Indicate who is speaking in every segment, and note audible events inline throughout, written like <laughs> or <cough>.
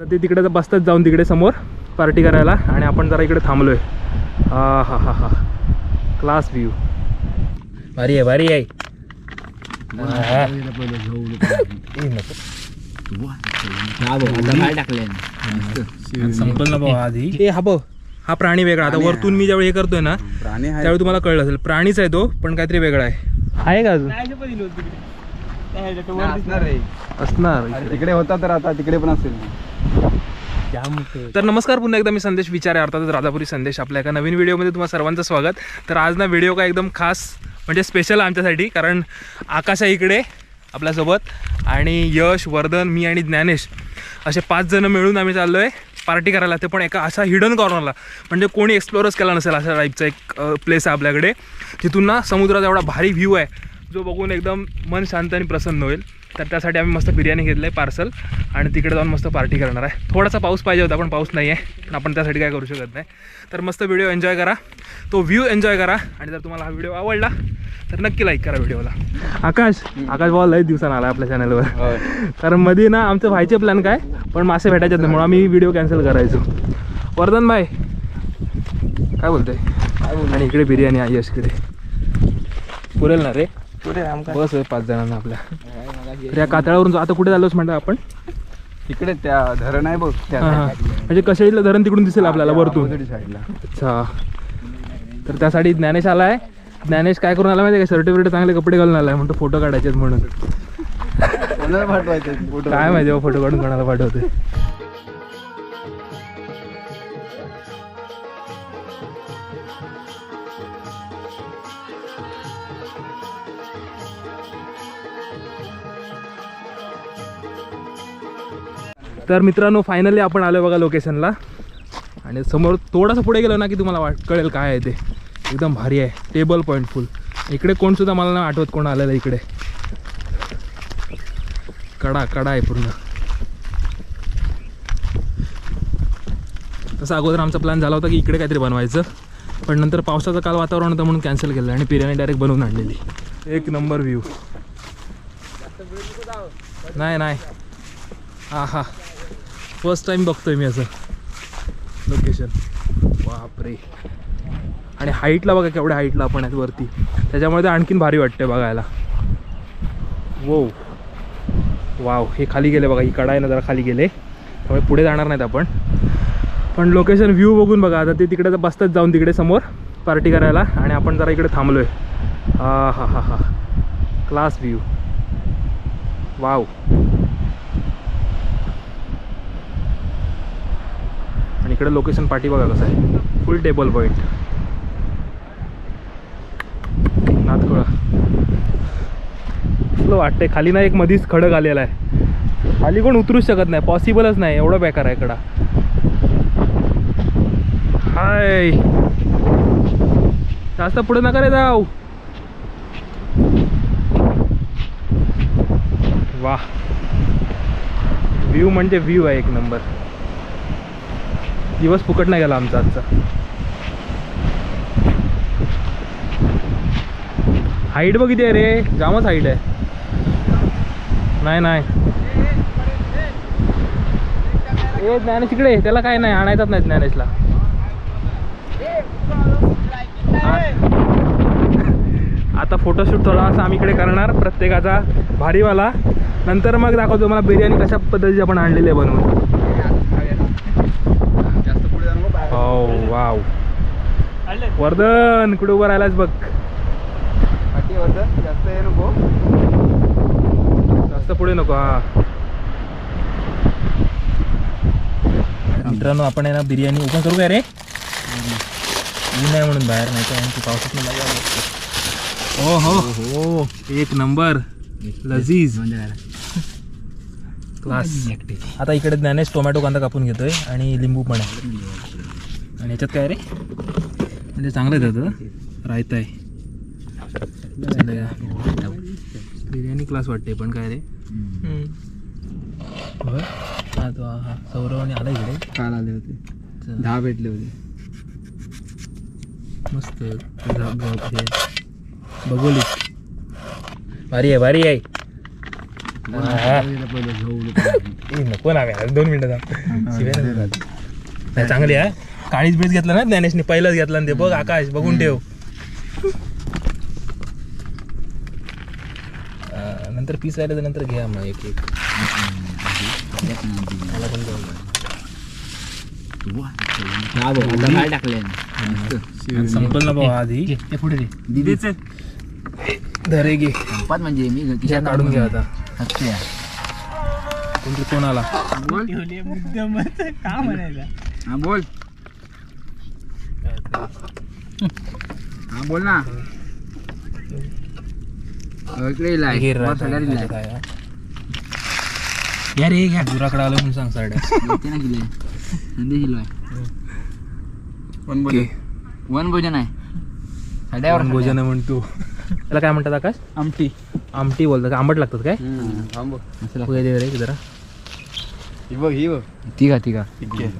Speaker 1: तर ते तिकडे बसतात जाऊन तिकडे समोर पार्टी करायला आणि आपण जरा इकडे थांबलोय. हा हा हा हा. क्लास व्ह्यू भारी आहे भारी आहे. हा. <laughs> संपल आधी. हा बघ हा प्राणी वेगळा आता वरतून मी ज्यावेळी हे करतोय ना
Speaker 2: प्राणी आहे.
Speaker 1: त्यावेळी तुम्हाला कळलं असेल. प्राणीच आहे तो पण काहीतरी वेगळा आहे. आहे का अजून?
Speaker 2: असणार तिकडे होता तर आता तिकडे पण असेल.
Speaker 1: तर नमस्कार पुन्हा एकदा मी संदेश विचार आहे अर्थातच राधापुरी संदेश आपल्या एका नवीन व्हिडिओमध्ये तुम्हाला सर्वांचं स्वागत. तर आज ना व्हिडिओ काय एकदम खास म्हणजे स्पेशल आमच्यासाठी कारण आकाश आहे इकडे आपल्यासोबत आणि यश वर्धन मी आणि ज्ञानेश असे पाच जण मिळून आम्ही चाललो आहे पार्टी करायला. ते पण एका असा हिडन कॉर्नरला म्हणजे कोणी एक्सप्लोरच केला नसेल अशा टाईपचा एक प्लेस आहे आपल्याकडे. तिथून ना समुद्राचा एवढा भारी व्ह्यू आहे जो बघून एकदम मन शांत आणि प्रसन्न होईल. तर त्यासाठी आम्ही मस्त बिर्याणी घेतलं आहे पार्सल आणि तिकडे जाऊन मस्त पार्टी करणार आहे. थोडासा पाऊस पाहिजे होता पण पाऊस नाही आहे पण आपण त्यासाठी काय करू शकत नाही. तर मस्त व्हिडिओ एन्जॉय करा. तो व्ह्यू एन्जॉय करा. आणि जर तुम्हाला हा व्हिडिओ आवडला तर नक्की लाईक करा व्हिडिओला आकाश आकाश भाऊ लई दिवसानं आला आपल्या चॅनलवर कारण मध्ये ना आमचं व्हायचे प्लॅन काय? पण मासे भेटायचे नाही म्हणून आम्ही व्हिडिओ कॅन्सल करायचो. वर्धन भाई काय बोलतोय? आणि इकडे बिर्याणी आहे यशकडे पुरेल ना रे? बस आहे पाच जणांना आपल्या. तर या कातळावरून आता कुठे झालोच म्हणतो आपण?
Speaker 2: तिकडे त्या धरण आहे बघ त्या
Speaker 1: हा. म्हणजे कशाईतलं धरण तिकडून दिसेल आपल्याला वरतून?
Speaker 2: साईडला
Speaker 1: अच्छा. तर त्यासाठी ज्ञानेश आलाय ज्ञानेश काय करून आला माहिती का? शर्ट बिर्ट चांगले कपडे घालून आलाय म्हणतो फोटो काढायचे आहेत म्हणून.
Speaker 2: कोणाला पाठवायचं फोटो
Speaker 1: काय माहिती फोटो काढून कोणाला पाठवते तर मित्रांनो फायनली आपण आलो बघा लोकेशनला आणि समोर थोडंसं पुढे गेलो ना की तुम्हाला वाट कळेल काय आहे ते. एकदम भारी आहे. टेबल पॉईंट फुल इकडे कोणसुद्धा मला नाही आठवत कोण आलेलं इकडे. कडा कडा आहे पूर्ण. तसं अगोदर आमचा प्लॅन झाला होता की इकडे काहीतरी बनवायचं. पण नंतर पावसाचं काल वातावरण होतं म्हणून कॅन्सल केलं आणि बिर्याणी डायरेक्ट बनवून आणलेली. एक नंबर व्ह्यू नाही नाही. हा हा फर्स्ट टाइम बघतोय मी असं. लोकेशन बापरे. आणि हाईटला बघा केवढ्या हाईटला आपण आहेत वरती. त्याच्यामुळे ते आणखीन भारी वाटते बघायला. वो वाव हे खाली गेले बघा. ही कडा आहे ना जरा खाली गेले. त्यामुळे पुढे जाणार नाहीत आपण. पण लोकेशन व्ह्यू बघून बघा. आता ते तिकडे बसतात जाऊन तिकडे समोर. पार्टी करायला. आणि आपण जरा इकडे थांबलोय. हा हा हा हा क्लास व्ह्यू वाव इकडे लोकेशन पाठी बघा कसं आहे. फुल टेबल पॉईंट नाथकोळा तुला वाटतंय खाली ना एक मधीच खडक आलेला आहे. खाली कोण उतरूच शकत नाही पॉसिबलच नाही एवढं बेकार आहे कडा हाय. जास्त पुढे नका रे जाऊ. वा व्ह्यू म्हणजे व्ह्यू आहे एक नंबर दिवस फुकट नाही गेला आमचा आजचा. हाईट बघ किती आहे रे. जामच हाईट आहे. नाही नाही. ए ज्ञानेश इकडे. त्याला काय नाही आणायचाच नाही ज्ञानेशला. आता फोटोशूट थोडासा आम्ही इकडे करणार प्रत्येकाचा भारीवाला. नंतर मग दाखवतो मला बिर्याणी कशा पद्धतीची आपण आणलेली आहे बनवून
Speaker 2: जास्त पुढे जाऊ नको बाहेर.
Speaker 1: हो वाव. वर्धन कुठे उभं राहिलाच बघ.
Speaker 2: वरचं, जास्त हे नको.
Speaker 1: जास्त पुढे नको हा. मित्रांनो आपण आहे ना बिर्याणी ओपन करू काय रे? ऊन आहे म्हणून बाहेर नाही तर आणखी पावसात मजा आली हो हो. हो एक नंबर. लजीज. क्लास आता इकडे ज्ञानेश टोमॅटो कांदा कापून घेतोय आणि लिंबू पण आहे. आणि याच्यात काय रे? म्हणजे चांगलं त्याचं. रायता आहे. बिर्याणी क्लास वाटते पण काय रे? हा तो हा सौरव आणि आला इकडे.
Speaker 2: काल आले होते. दहा भेटले होते.
Speaker 1: मस्त. बघोली. भारी आहे भारी आहे. नको ना दोन मिनिटं चांगली आहे काळीच बेस घेतला ना ज्ञानेशने पहिलाच घेतला ना ते. बघ आकाश बघून ठेव. अं, नंतर पीस राहिले तर नंतर घ्या मग एक एक. मला पण दोन. संपल ना बाबा आधी.
Speaker 3: ते पुढे दे.
Speaker 1: धरे घे.
Speaker 3: संपात म्हणजे मी
Speaker 1: खिशात काढून घ्या आता.
Speaker 3: हसते
Speaker 1: कोणतरी फोन आला
Speaker 3: हा बोल. हा बोल ना. अ, इकडे इलाय.
Speaker 1: घे रे,
Speaker 3: वर सगळ्यात इलाय.
Speaker 1: काय आहे? या रे घ्या. दुराकडे आलं म्हणून सांग <laughs>
Speaker 3: ना नंदी किलो आहे वन भोजन आहे. साड्यावर
Speaker 1: भोजन आहे म्हणतो. त्याला काय म्हणतात आकाश?
Speaker 2: आमटी.
Speaker 1: आमटी बोलतात. का आंबट लागतात काय?
Speaker 2: थांब
Speaker 1: बघूया दे रे जरा.
Speaker 2: ही बघ ही बघ.
Speaker 3: तिघा तिघा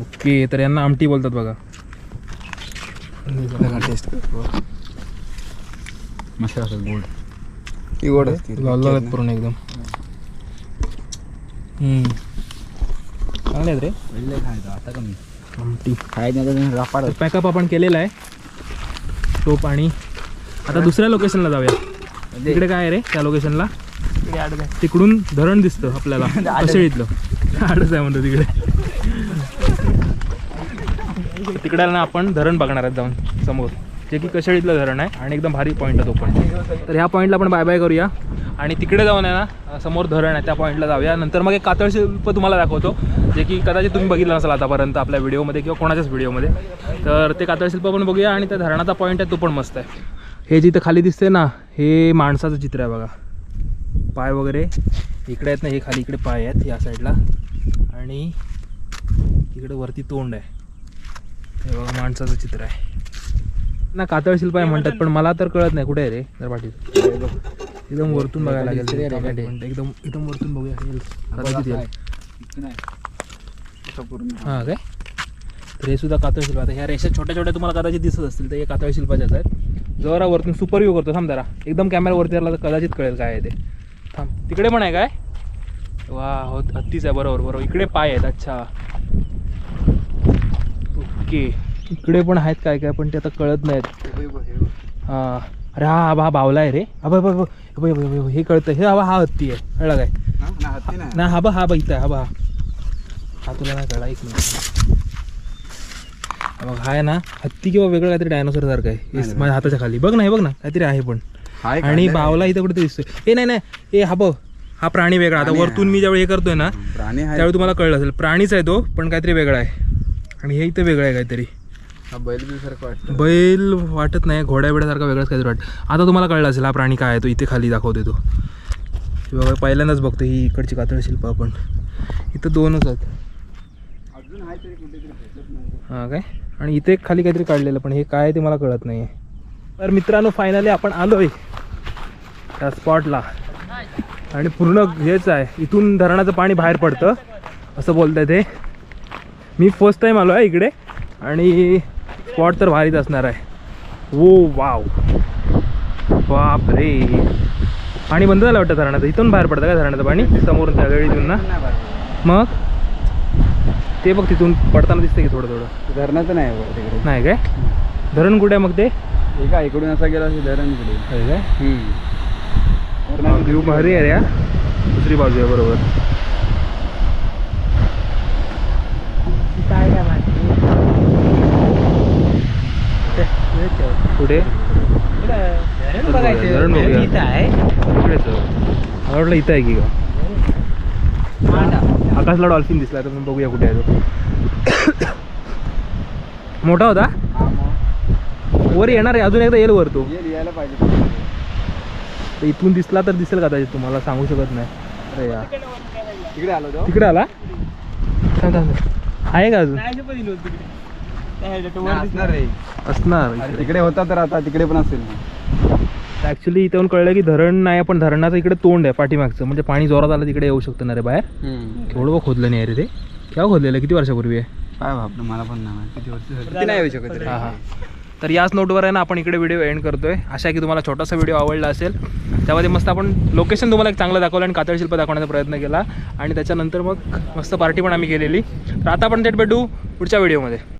Speaker 1: ओके तर यांना आमटी बोलतात बघा.
Speaker 2: टेस्ट
Speaker 3: मस्त असं गोड.
Speaker 2: गोड असते
Speaker 1: लाल लाल आहेत पूर्ण एकदम. हम्म. चांगले आहेत रे.
Speaker 3: पहिले खायचं आता कमी.
Speaker 1: आमटी.
Speaker 3: खायचं रापाड
Speaker 1: पॅकअप आपण केलेला आहे. टोप आणि आता दुसऱ्या लोकेशनला जाऊया. तिकडे काय आहे रे त्या लोकेशनला तिकडून धरण दिसतं आपल्याला. <laughs> आडच आहे म्हणतो तिकडे तिकडे ना आपण धरण बघणार आहेत जाऊन समोर. जे की कशाळीतलं धरण आहे आणि एकदम भारी पॉईंट आहे तो पण. तर ह्या पॉईंटला आपण बाय बाय करूया. आणि तिकडे जाऊन आहे ना समोर धरण आहे त्या पॉईंटला जाऊया. नंतर मग एक कातळ शिल्प तुम्हाला दाखवतो जे की कदाचित तुम्ही बघितलं नसाल आतापर्यंत आपल्या व्हिडिओमध्ये किंवा कोणाच्याच व्हिडिओमध्ये तर ते कातळ शिल्प पण बघूया आणि त्या धरणाचा पॉईंट आहे तो पण मस्त आहे. हे जिथं खाली दिसते ना हे माणसाचं चित्र आहे बघा. पाय वगैरे इकडे आहेत ना हे खाली इकडे पाय आहेत या साईडला आणि इकडे वरती तोंड आहे. हे बघा माणसाचं चित्र आहे. ना कातळ शिल्प आहे म्हणतात पण मला तर कळत नाही. कुठे आहे रे? जर पाठी. एकदम वरतून बघायला लागेल. एकदम एकदम वरतून बघूया. हां काय? तर हे सुद्धा कातळ शिल्प आता ह्या रेषा छोट्या छोट्या तुम्हाला कदाचित दिसत असतील तर हे कातळ शिल्पाच्याच आहेत. जरा वरतून सुपर व्ह्यू करतो. थांब जरा. एकदम कॅमेरा वरती आला तर कदाचित कळेल काय आहे ते. थांब. तिकडे पण आहे काय? वा हो हत्तीच आहे. बरोबर बरोबर. इकडे पाय आहेत. अच्छा. ओके इकडे पण आहेत काय काय पण ते आता कळत नाहीत. हां. अरे हा हा हा बावला आहे रे. हा बघ हे हे हे कळतं हे हा हा हत्ती आहे. कळलं काय? ना हा बा हा आहे, हा बा हा. तुला नाही कळला एक मिनिट. हा बघ हा आहे ना हत्ती किंवा वेगळं काहीतरी डायनोसर सारखं आहे. हे माझ्या हाताच्या खाली. बघ ना हे बघ ना काहीतरी आहे पण. आणि बावला इथं कुठे दिसतोय. ए नाही नाही. ए हा बघ हा प्राणी वेगळा. आता वरतून मी ज्यावेळी हे करतोय ना त्यावेळी तुम्हाला कळलं असेल. प्राणीच आहे तो पण काहीतरी वेगळा आहे. आणि हे इथं वेगळं आहे काहीतरी.
Speaker 2: हा बैल सारखं वाटतं.
Speaker 1: बैल वाटत नाही घोड्या बिड्यासारखा वेगळाच काहीतरी वाटत. आता तुम्हाला कळलं असेल हा प्राणी काय आहे तो इथे खाली दाखवतोय तो. बघा पहिल्यांदाच बघतो ही इकडची कातळ शिल्प आपण. इथं दोनच आहेत.
Speaker 2: आहे
Speaker 1: हां काय? आणि इथे एक खाली काहीतरी काढलेलं पण हे काय आहे ते मला कळत नाही तर मित्रांनो फायनली आपण आलोय त्या स्पॉटला आणि पूर्ण हेच आहे इथून धरणाचं पाणी बाहेर पडतं असं बोलतंय ते मी फर्स्ट टाईम आलो आहे इकडे. आणि स्पॉट तर भारीच असणार आहे. ओ वाव बाप रे पाणी बंद झालं वाटतं धरणाचं. इथून बाहेर पडतं का धरणाचं पाणी? समोरून त्या गळीतून ना? मग? ते बघ तिथून पडताना दिसतं की थोडं थोडं.
Speaker 2: धरणाचं नाही तिकडे.
Speaker 1: नाही काय? धरण कुठे मग ते?
Speaker 2: हे काय इकडून असा गेला धरण
Speaker 1: आहे काय? भारी आहे. दुसरी बाजू आहे बरोबर. कुठे धरण बघूया. आहे. वाटलं इथं आहे की का आकाशला डॉल्फिन दिसला तर बघूया कुठे आहे तो. मोठा होता?
Speaker 2: हा.
Speaker 1: वर येणार आहे. अजून एकदा येईल वर तो.
Speaker 2: ये पाहिजे
Speaker 1: तर इथून दिसला तर दिसेल कदाचित तुम्हाला सांगू शकत नाही. अरे यार.
Speaker 2: तिकडे आलो तो.
Speaker 1: तिकडे आला. आहे का अजून?
Speaker 2: असणार रे
Speaker 1: असणार.
Speaker 2: तिकडे होता तर आता तिकडे पण असेल.
Speaker 1: ऍक्च्युली इथे येऊन कळलं की धरण नाही पण धरणाचं इकडे तोंड आहे पाठीमागचं. म्हणजे पाणी जोरात आलं तिकडे येऊ शकतं ना रे बाहेर? केवढं खोदलं नाही रे ते. केव्हा खोदलेलं? किती वर्षापूर्वी आहे?
Speaker 2: काय बापरे मला पण नाही. किती वर्ष नाही येऊ शकत
Speaker 1: हा हा. तर याच नोटवर आहे ना आपण इकडे व्हिडिओ एंड करतोय. अशा की तुम्हाला छोटासा व्हिडिओ आवडला असेल. त्यामध्ये मस्त आपण लोकेशन तुम्हाला एक चांगलं दाखवलं आणि कातळ शिल्प दाखवण्याचा प्रयत्न केला. आणि त्याच्यानंतर मग मस्त पार्टी पण आम्ही केलेली. तर आता आपण थेट भेटू पुढच्या व्हिडिओमध्ये